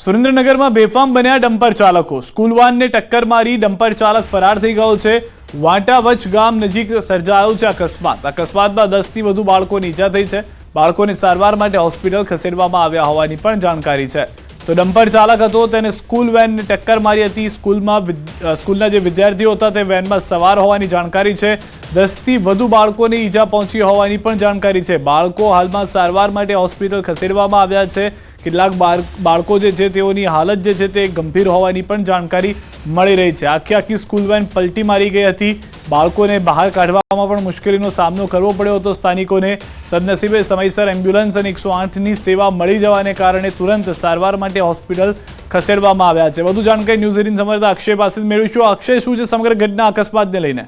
સુરેન્દ્રનગરમાં બેફામ બન્યા ડમ્પર ચાલકો. સ્કૂલ વાનને ટક્કર મારી ડમ્પર ચાલક ફરાર થઈ ગયો છે. વાંટાવચ ગામ નજીક સર્જાયો છે અકસ્માત. અકસ્માતમાં દસથી વધુ બાળકોની ઈજા થઈ છે. બાળકોને સારવાર માટે હોસ્પિટલ ખસેડવામાં આવ્યા હોવાની પણ જાણકારી છે. તો ડમ્પર ચાલક હતો, તેને સ્કૂલ વેનને ટક્કર મારી હતી. સ્કૂલમાં સ્કૂલના જે વિદ્યાર્થીઓ હતા, તે વેનમાં સવાર હોવાની જાણકારી છે. દસથી વધુ બાળકોને ઈજા પહોંચી હોવાની પણ જાણકારી છે. બાળકો હાલમાં સારવાર માટે હોસ્પિટલ ખસેડવામાં આવ્યા છે. કેટલાક બાળકો જે છે, તેઓની હાલત જે છે, તે ગંભીર હોવાની પણ જાણકારી મળી રહી છે. આખી આખી સ્કૂલ વેન પલટી મારી ગઈ હતી. બાળકોને બહાર કાઢવામાં પણ મુશ્કેલીનો સામનો કરવો પડ્યો હતો. સ્થાનિકોને સદનસીબે સમયસર એમ્બ્યુલન્સ અને એકસો આઠની સેવા મળી જવાને કારણે તુરંત સારવાર માટે હોસ્પિટલ ખસેડવામાં આવ્યા છે. વધુ જાણકારી ન્યૂઝ એટીન સંવાદદાતા અક્ષય પાસે મેળવીશું. અક્ષય, શું છે સમગ્ર ઘટના અકસ્માતને લઈને?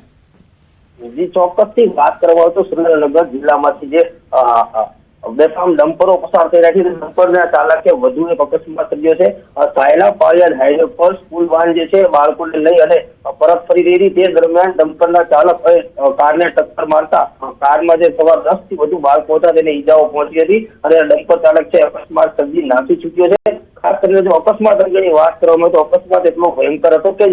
જે ચોક્કસથી વાત કરવા તો સુરેન્દ્રનગર જિલ્લામાંથી જે બેફામ ડમ્પરો પસાર થઈ રહ્યા છે. ડમ્પરના ચાલકે વધુ એક અકસ્માત સર્જ્યો છે. સાયલા પાળિયાદ હાઈવે પર સ્કૂલ વાન જે છે બાળકોને લઈ અને પરત ફરી રહી હતી. તે દરમિયાન ડમ્પરના ચાલક કારને ટક્કર મારતા કારમાં જે સવાર દસથી વધુ બાળકો હતા તેને ઈજાઓ પહોંચી હતી અને ડમ્પર ચાલક છે અકસ્માત સર્જી નાસી ચૂક્યો છે. ખાસ કરીને જો અકસ્માત અંગેની વાત કરવામાં તો અકસ્માત એટલો ભયંકર હતો કે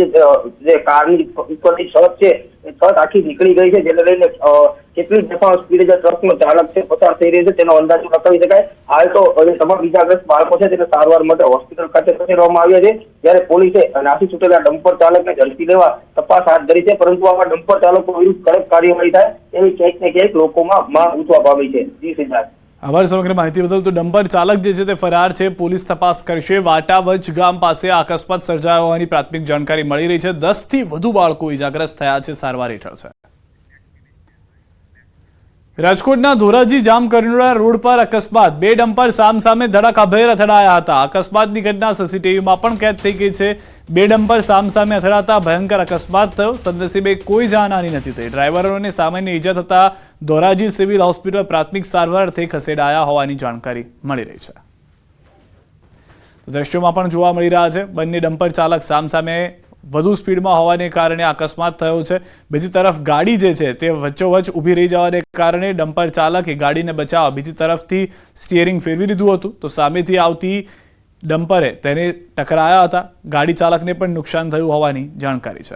જે કારની ઉપરની છત છે એ છત આખી નીકળી ગઈ છે જેને લઈને કેટલી બેફામ સ્પીડે જે ટ્રકનો ચાલક છે, પસાર થઈ રહ્યો છે, તેનો અંદાજો લગાવી શકાય. હાલ તો જે તમામ ઇજાગ્રસ્ત બાળકો છે, તેને સારવાર માટે હોસ્પિટલ ખાતે ખસેડવામાં આવ્યા છે. જ્યારે પોલીસે નાસી છૂટેલા ડમ્પર ચાલકને ઝડપી લેવા તપાસ હાથ ધરી છે, પરંતુ આવા ડમ્પર ચાલકો વિરુદ્ધ કડક કાર્યવાહી થાય એવી ક્યાંક ને ક્યાંક લોકોમાં માંગ ઉઠવા પામી છે. જી સિદ્ધાર્થ. આભાર સમગ્ર માહિતી બદલ તો ડમ્પર ચાલક જે છે તે ફરાર છે, પોલીસ તપાસ કરશે. વાટાવચ ગામ પાસે આ અકસ્માત સર્જાયો હોવાની પ્રાથમિક જાણકારી મળી રહી છે. દસથી વધુ બાળકો ઇજાગ્રસ્ત થયા છે સારવાર હેઠળ છે. રાજકોટના ધોરાજી જામ કરનુડા રોડ પર અકસ્માત. બે ડમ્પર સામસામે ધડાકાભેર અથડાયા હતા. અકસ્માતની ઘટના સીસીટીવીમાં પણ કેદ થઈ ગઈ છે. બે ડમ્પર સામસામે અથડાતા ભયંકર અકસ્માત થયો. સદનસીબે કોઈ જાનહાની નથી થઈ. ડ્રાઈવરોને સામાન્ય ઈજા થતા ધોરાજી સિવિલ હોસ્પિટલ પ્રાથમિક સારવારથી ખસેડાયા હોવાની જાણકારી મળી રહી છે. દ્રશ્યોમાં પણ જોવા મળી રહ્યા છે. બંને ડમ્પર ચાલક સામસામે વધુ સ્પીડમાં હોવાને કારણે અકસ્માત થયો છે. બીજી તરફ ગાડી જે છે તે વચ્ચોવચ્ચ ઊભી રહી જવાને કારણે ડમ્પર ચાલકે ગાડીને બચાવવા બીજી તરફથી સ્ટિયરિંગ ફેરવી દીધું હતું. તો સામેથી આવતી ડમ્પરે તેને ટકરાયા હતા. ગાડી ચાલકને પણ નુકસાન થયું હોવાની જાણકારી છે.